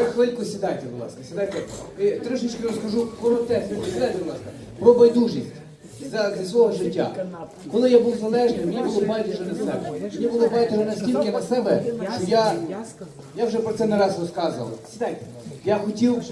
ще хвильку сідайте, будь ласка. Сідайте. І Трошечки розкажу коротесенько. Сідайте, будь ласка. Про байдужість за, зі свого життя. Коли я був залежним, мені було байдуже на себе. Мені було байдуже настільки на себе, що я, я вже про це не раз розказував. Сідайте. Я хотів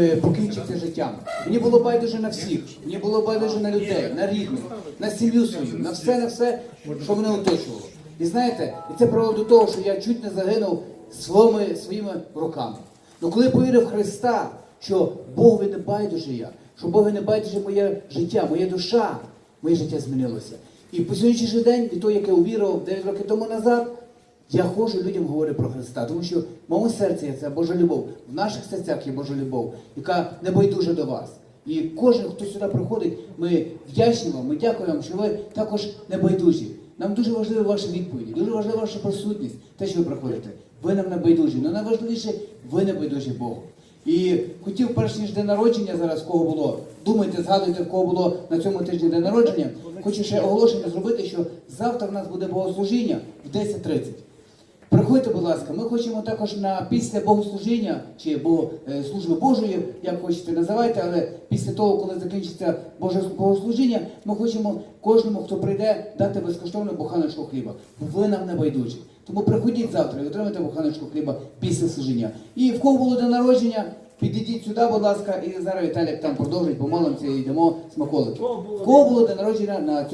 е, покінчити життям. Мені було байдуже на всіх. Мені було байдуже на людей, на рідних, на сім'ю свою, на все, на все, що мене оточувало. І знаєте, і це привело до того, що я чуть не загинув своїми, своїми руками. Ну коли повірив в Христа, що Богу не байдуже я, що Богу не байдуже моє життя, моя душа, моє життя змінилося. І по сьогоднішній день, від того, як я увірував 9 років тому назад, я ходжу людям говорю про Христа, тому що в моєму серці є це Божа любов, в наших серцях є Божа любов, яка не байдужа до вас. І кожен, хто сюди приходить, ми вдячні вам, ми дякуємо вам, що ви також не байдужі. Нам дуже важливі ваші відповіді, дуже важлива ваша присутність, те, що ви приходите. Ви нам не байдужі, але найважливіше, ви не байдужі Богу. І хотів, перш ніж день народження зараз, кого було, думайте, згадуйте, в кого було на цьому тижні день народження. Хочу ще оголошення зробити, що завтра в нас буде богослужіння в 10.30. Приходьте, будь ласка, ми хочемо також на після богослужіння чи бо, е, служби Божої, як хочете називайте, але після того, коли закінчиться Боже богослужіння, ми хочемо кожному, хто прийде, дати безкоштовну буханочку хліба. Бо ви нам не байдужі. Тому приходіть завтра і отримайте буханочку хліба після служіння. І в кого було день народження, підійдіть сюди, будь ласка, і зараз Віталік там продовжить, помолимося і йдемо смаколики. В кого було день народження на цьому.